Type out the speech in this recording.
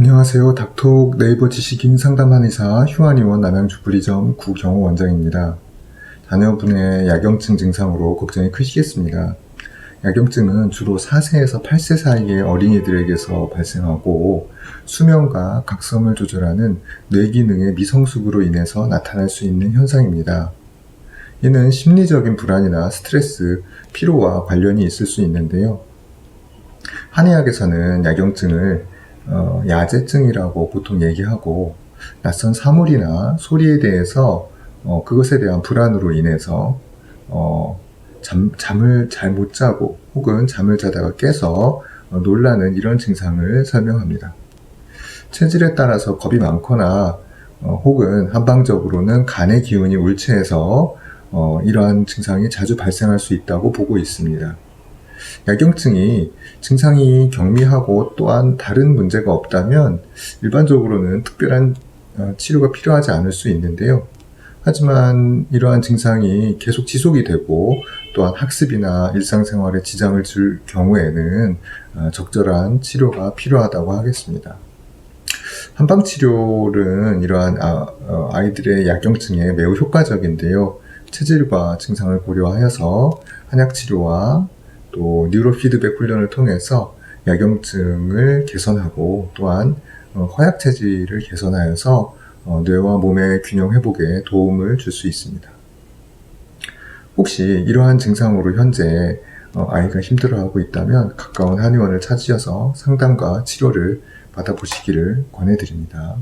안녕하세요. 닥톡 네이버 지식인 상담한 의사 휴안의원 남양주 부리점 구경호 원장입니다. 자녀분의 야경증 증상으로 걱정이 크시겠습니다. 야경증은 주로 4세에서 8세 사이의 어린이들에게서 발생하고 수면과 각성을 조절하는 뇌 기능의 미성숙으로 인해서 나타날 수 있는 현상입니다. 이는 심리적인 불안이나 스트레스, 피로와 관련이 있을 수 있는데요. 한의학에서는 야경증을 어, 야제증이라고 보통 얘기하고 낯선 사물이나 소리에 대해서 어, 그것에 대한 불안으로 인해서 어, 잠, 잠을 잘 못 자고 혹은 잠을 자다가 깨서 어, 놀라는 이런 증상을 설명합니다. 체질에 따라서 겁이 많거나 어, 혹은 한방적으로는 간의 기운이 울체해서 어, 이러한 증상이 자주 발생할 수 있다고 보고 있습니다. 야경증이 증상이 경미하고 또한 다른 문제가 없다면 일반적으로는 특별한 어, 치료가 필요하지 않을 수 있는데요. 하지만 이러한 증상이 계속 지속이 되고 또한 학습이나 일상생활에 지장을 줄 경우에는 어, 적절한 치료가 필요하다고 하겠습니다. 한방 치료는 이러한 아, 이들의 야경증에 매우 효과적인데요. 체질과 증상을 고려하여서 한약 치료와 또 뉴로 피드백 훈련을 통해서 야경증을 개선하고 또한 어, 허약 체질을 개선하여서 어, 뇌와 몸의 균형 회복에 도움을 줄 수 있습니다. 혹시 이러한 증상으로 현재 어, 아이가 힘들어하고 있다면 가까운 한의원을 찾으셔서 상담과 치료를 받아보시기를 권해드립니다.